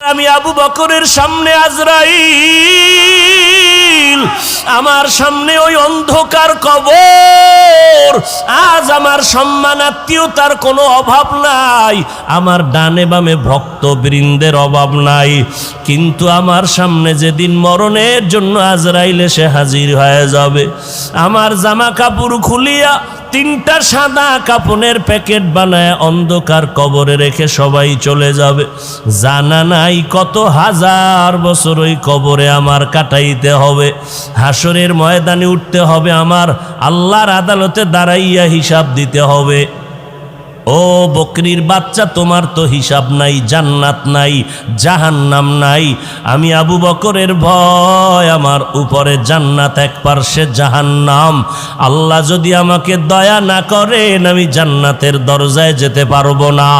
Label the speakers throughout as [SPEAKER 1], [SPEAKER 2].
[SPEAKER 1] আমি আবু বকরের সামনে আজরাইল। আমার সামনে ওই অন্ধকার কবর। আজ আমার সম্মান আত্মীয়তার কোনো অভাব নাই। আমার ডানে বামে ভক্ত বৃন্দের অভাব নাই। কিন্তু আমার সামনে যেদিন মরণের জন্য আজরাইল এসে হাজির হয়ে যাবে। আমার জামা কাপড় খুলিয়া তিনটা সাদা কাপনের প্যাকেট বানায় অন্ধকার কবরে রেখে সবাই চলে যাবে। জানা নাই কত হাজার বছর ওই কবরে আমার কাটাইতে হবে। হাসরের ময়দানে উঠতে হবে আমার। আল্লাহর আদালতে দাঁড়াইয়া হিসাব দিতে হবে। ও বকরির বাচ্চা, তোমার তো হিসাব নাই, জান্নাত নাই, জাহান্নাম নাই। আমি আবু বকরের ভয়, আমার উপরে জান্নাত এক পার্শ্বে জাহান্নাম। আল্লাহ যদি আমাকে দয়া না করেন, আমি জান্নাতের দরজায় যেতে পারব না।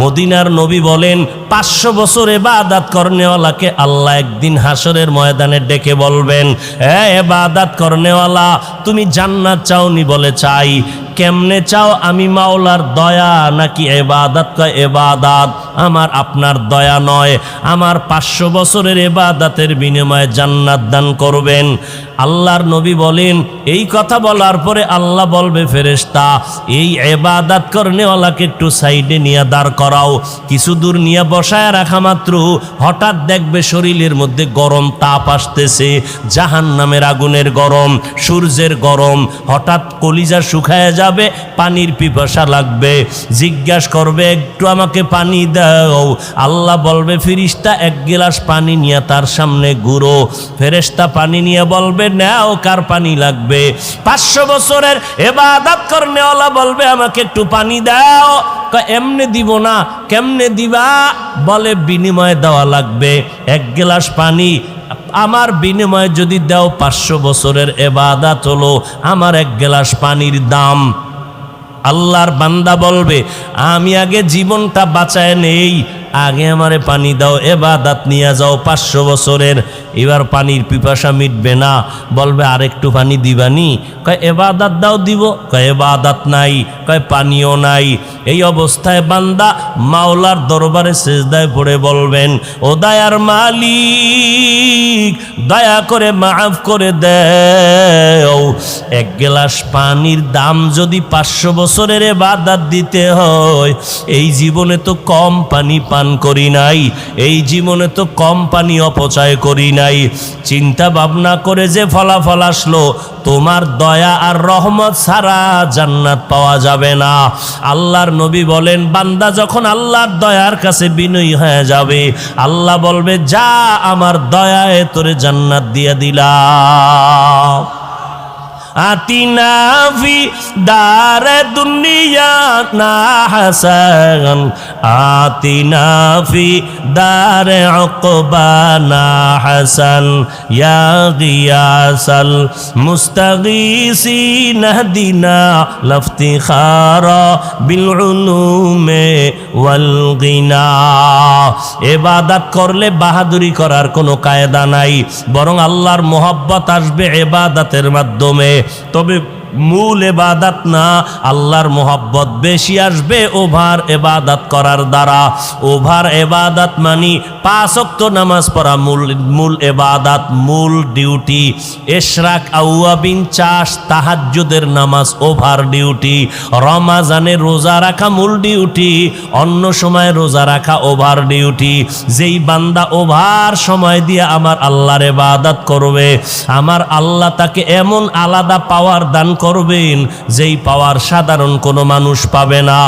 [SPEAKER 1] মদিনার নবী বলেন, পাঁচশো বছর এবাদাত করনেওয়ালাকে আল্লাহ একদিন হাসরের ময়দানে ডেকে বলবেন, এ এবাদাত করনেওয়ালা, তুমি জান্নাত চাওনি বলে চাই। কেমনে চাও? আমি মাওলার দয়া নাকি এবাদাত? কয়, এবাদাত। আমার আপনার দয়া নয়। আমার পাঁচশো বছরের এবাদাতের বিনিময়ে জান্নাত দান করবেন। আল্লাহর নবী বলেন, এই কথা বলার পরে আল্লাহ বলবে, ফেরেশতা, এই এবাদাত করনেওয়ালাকে একটু সাইডে নিয়ে দাঁড় করাও। কিছু দূর নিয়ে বসায় রাখা মাত্র। হঠাৎ দেখবে শরীরের মধ্যে গরম তাপ আসতেছে। জাহান নামের আগুনের গরম, সূর্যের গরম। হঠাৎ কলিজা শুকায় যাবে, পানির পিপাসা লাগবে। জিজ্ঞাস করবে, একটু আমাকে পানি দাও। আল্লাহ বলবে ফিরিস্তা এক গিলাস পানি নিয়ে তার সামনে ঘুরো। ফেরেস্তা পানি নিয়ে বলবে, নাও, কার পানি লাগবে? পাঁচশো বছরের এবার এবাদাত করনেওয়ালা বলবে, আমাকে একটু পানি দাও। এমনি দিব না। কেমনে দিবা? বলে, বিনিময় দেওয়া লাগবে। এক গিলাস পানি আমার বিনিময়ে যদি দাও পাঁচশো বছরের এবাদাত হলো আমার এক গ্লাস পানির দাম। আল্লাহর বান্দা বলবে, আমি আগে জীবনটা বাঁচায় নেই আগে আমারে পানি দাও, এবাদাত নিয়ে যাও, পাঁচশো বছরের। এবার পানির পিপাসা মিটবে না। বলবে, আরেকটু পানি দিবানি? কয়, এবাদাত দাও, দিব। কয়, এবাদাত নাই। কয়, পানিও নাই। এই অবস্থায় বান্দা মাওলার দরবারে সেজদায় পড়ে বলবেন, ও দায়ার মালিক, দয়া করে মাফ করে দেও। এক গ্লাস পানির দাম যদি পাঁচশো বছরের এবাদাত দিতে হয়, এই জীবনে তো কম পানি পান করি নাই, এই জীবনে তো কম পানি অপচয় করি নাই। চিন্তা ভাবনা করে যে ফলাফল আসলো, তোমার দয়া আর রহমত ছাড়া জান্নাত পাওয়া যাবে না। আল্লাহর নবী বলেন, বান্দা যখন আল্লাহর দয়ার কাছে বিনয়ী হয়ে যাবে, আল্লাহ বলবে, যা আমার দয়ায় তোরে জান্নাত দিয়ে দিলাম। আতিনা ফি দারে দুনিয়া না আতিনা ফি দারে উকবা না হাসান। ইয়া গিয়াসাল মুস্তাগীসিন হদিনা লাফতিখারা বিল উলুমে ওয়াল গিনা করলে বাহাদুরি করার কোনো কায়দা নাই, বরং আল্লাহর মোহব্বত আসবে এবাদাতের মাধ্যমে। তবে মূল এবাদাত না, আল্লাহর মোহব্বত বেশি আসবে ওভার এবাদাত করার দ্বারা। ওভার এবাদাত মানি পাঁচ অক্ত নামাজ পড়া মূল মূল এবাদাত, মূল ডিউটি। এশরাক আউয়াবিন চাষ তাহাজ্জুদের নামাজ ওভার ডিউটি। রমাজানে রোজা রাখা মূল ডিউটি, অন্য সময় রোজা রাখা ওভার ডিউটি। যেই বান্দা ওভার সময় দিয়ে আমার আল্লাহর এবাদাত করবে, আমার আল্লাহ তাকে এমন আলাদা পাওয়ার দান করবেন, যেই পাওয়ার সাধারণ কোনো মানুষ পাবে না।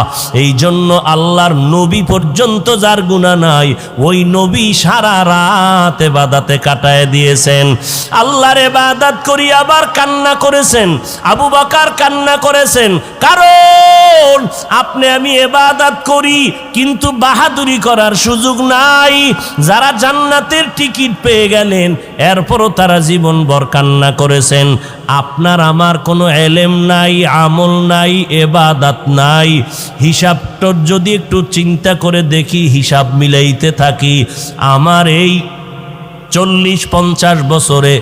[SPEAKER 1] এই জন্য আল্লাহর নবী পর্যন্ত যার গুণা নাই, ওই নবী সারা রাত এবাদাতে কাটায় দিয়েছেন। আল্লাহর এবাদাত করি আবার কান্না করেছেন, আবু বাকার কান্না করেছেন। কারণ আপনি আমি এবাদাত করি, কিন্তু বাহাদুরি করার সুযোগ নাই। যারা জান্নাতের টিকিট পেয়ে গেলেন, এরপরও তারা জীবনভর কান্না করেছেন। আপনার আমার কোনো এলেম নাই, আমল নাই, এবাদাত নাই। হিসাবটোর যদি একটু চিন্তা করে দেখি, হিসাব মিলাইতে থাকি। আমার এই চল্লিশ পঞ্চাশ বছরে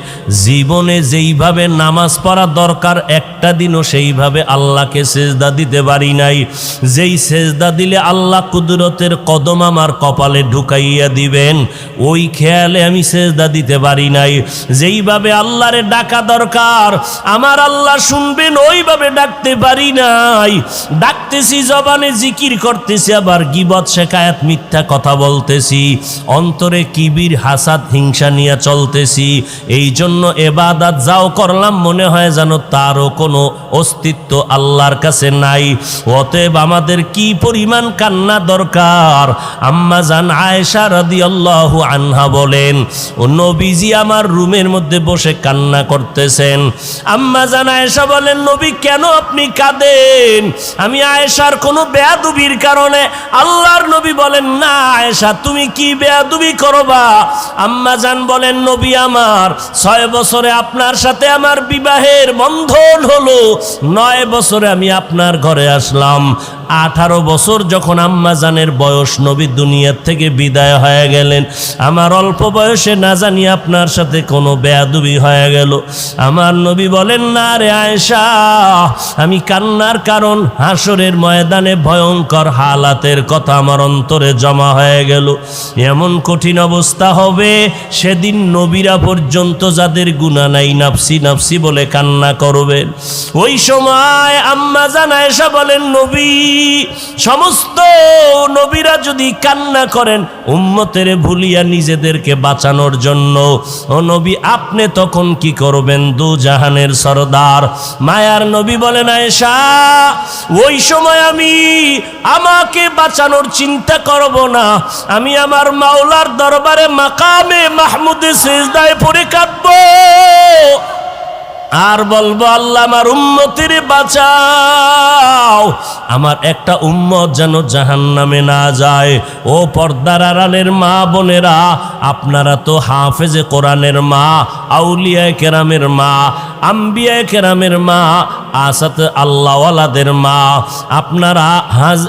[SPEAKER 1] জীবনে যেইভাবে নামাজ পড়া দরকার, একটা দিনও সেইভাবে আল্লাহকে সেজদা দিতে পারি নাই। যেই সেজদা দিলে আল্লাহ কুদরতের কদম আমার কপালে ঢুকাইয়া দিবেন, ওই খেয়ালে আমি সেজদা দিতে পারি নাই। যেইভাবে আল্লাহরে ডাকা দরকার, আমার আল্লাহ শুনবেন, ওইভাবে ডাকতে পারি নাই। ডাকতেছি জবানে, জিকির করতেছি, আবার গিবত, শেখায়াত, মিথ্যা কথা বলতেছি। অন্তরে কিবির, হাসাদ, হিংসা নিয়ে চলতেছি এই জন্য এবাদাত যাও করলাম, মনে হয় যেন তারও কোনো অস্তিত্ব আল্লাহর কাছে নাই। অতএব আমাদের কি পরিমাণ কান্না দরকার? আম্মা জান আয়েশা রাদিয়াল্লাহু আনহা বলেন নবীজি আমার রুমের মধ্যে বসে কান্না করতেছেন। আম্মা জান আয়েশা বলেন, নবী, কেন আপনি কাঁদেন? আমি আয়েশার কোনো বেয়াদুবির কারণে আল্লাহর নবী বলেন, না আয়েশা, তুমি কি বেয়াদুবি করবা? আম্মা জান বলেন, নবী আমার, ছয় বছরে আপনার সাথে আমার বিবাহের বন্ধন হলো। নয় বছরে আমি আপনার ঘরে আসলাম। আঠারো বছর যখন আম্মা জানের বয়স নবী দুনিয়ার থেকে বিদায় হয়ে গেলেন। আমার অল্প বয়সে না জানি আপনার সাথে কোনো বেয়াদুবি হয়ে গেল। আমার নবী বলেন, না রে আয়েশা, আমি কান্নার কারণ হাসরের ময়দানে ভয়ঙ্কর হালাতের কথা আমার অন্তরে জমা হয়ে গেল। এমন কঠিন অবস্থা হবে সেদিন নবীরা পর্যন্ত যাদের গুণা নাই, নাফসি নাফসি বলে কান্না করবেন। ওই সময় আম্মা জান আয়েশা বলেন, নবী সমস্ত নবীরা যদি কান্না করেন, উম্মতের ভুলিয়া নিজেদেরকে বাঁচানোর জন্য। ও নবী, আপনি তখন কি করবেন? দু জাহানের সরদার। মায়ার নবী বলেন, আয়েশা, ওই সময় আমি আমাকে বাঁচানোর চিন্তা করব না। আমি আমার মাওলার দরবারে মাকামে মাহমুদে সেজদায় পড়ে কাঁদবো। আর বলব, আল্লাহ আমার উম্মতির বাঁচাও। আমার একটা উম্মত যেন জাহান নামে না যায়। ও পর্দার আড়ালের মা বোনেরা, আপনারা তো হাফেজে কোরআনের মা আউলিয়া কেরামের মা আম্বিয়া কেরামের মা, আসাত আল্লাহওয়ালাদের মা। আপনারা হাজ,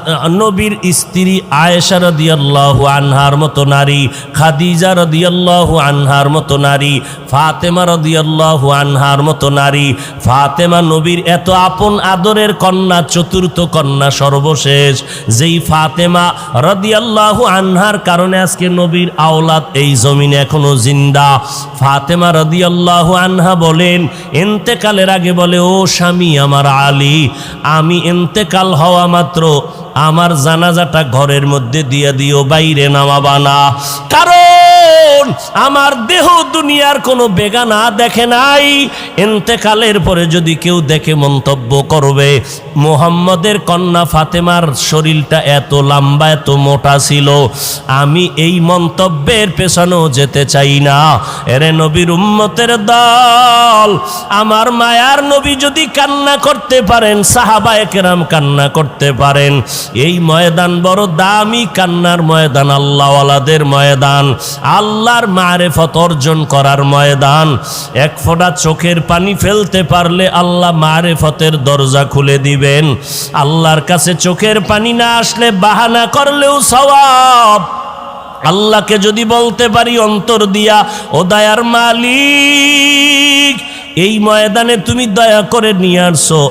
[SPEAKER 1] নবীর স্ত্রী আয়েশা রদিয়াল্লাহু আনহার মতো নারী, খাদিজা রদিয়াল্লাহু আনহার মতো নারী, ফাতেমা রদিয়াল্লাহু আনহার মতো নারী। ফাতেমা নবীর এত আপন আদরের কন্যা, চতুর্থ কন্যা সর্বশেষ। যেই ফাতেমা রদিয়াল্লাহু আনহার কারণে আজকে নবীর আওলাদ এই জমিনে এখনও জিন্দা। ফাতেমা রদিয়াল্লাহু আনহা বলেন এন্তেকালের আগে বলে, ও স্বামী আমার আলী, আমি এন্তেকাল হওয়া মাত্র আমার জানাজাটা ঘরের মধ্যে দিয়ে দিও, বাইরে নামাবা না। আমার দেহ দুনিয়ার কোনো বেগানা দেখে নাই। এন্তেকালের পরে যদি কেউ দেখে মন্তব্য করবে, মোহাম্মদের কন্যা ফাতেমার শরীরটা এত লম্বা, এত মোটা ছিল, আমি এই মন্তব্যের পেছনেও যেতে চাই না। এরে নবীর উম্মতের দল, আমার মায়ার নবী যদি কান্না করতে পারেন, সাহাবায়ে কেরাম কান্না করতে পারেন, এই ময়দান বড় দামি কান্নার ময়দান, আল্লাহওয়ালাদের ময়দান। আল্লাহর মারেফত অর্জন করার ময়দান। এক ফোঁটা চোখের পানি ফেলতে পারলে আল্লাহ মারেফতের দরজা খুলে দিবেন। আল্লাহর কাছে চোখের পানি না আসলে বাহানা করলেও সওয়াব। আল্লাহকে যদি বলতে পারি, অন্তর দিয়া, ও দয়ার মালিক, এই ময়দানে তুমি দয়া করে নিয়ে আসো।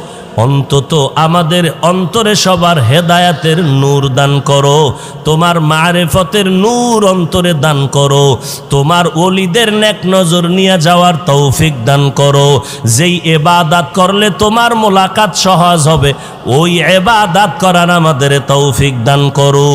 [SPEAKER 1] অন্তত আমাদের অন্তরে সবার হেদায়াতের নূর দান করো, তোমার মারেফতের নূর অন্তরে দান করো, তোমার অলিদের নেক নজর নিয়ে যাওয়ার তৌফিক দান করো। যেই এবাদাত করলে তোমার মোলাকাত সহজ হবে, ওই এবাদাত করার আমাদের তৌফিক দান করো।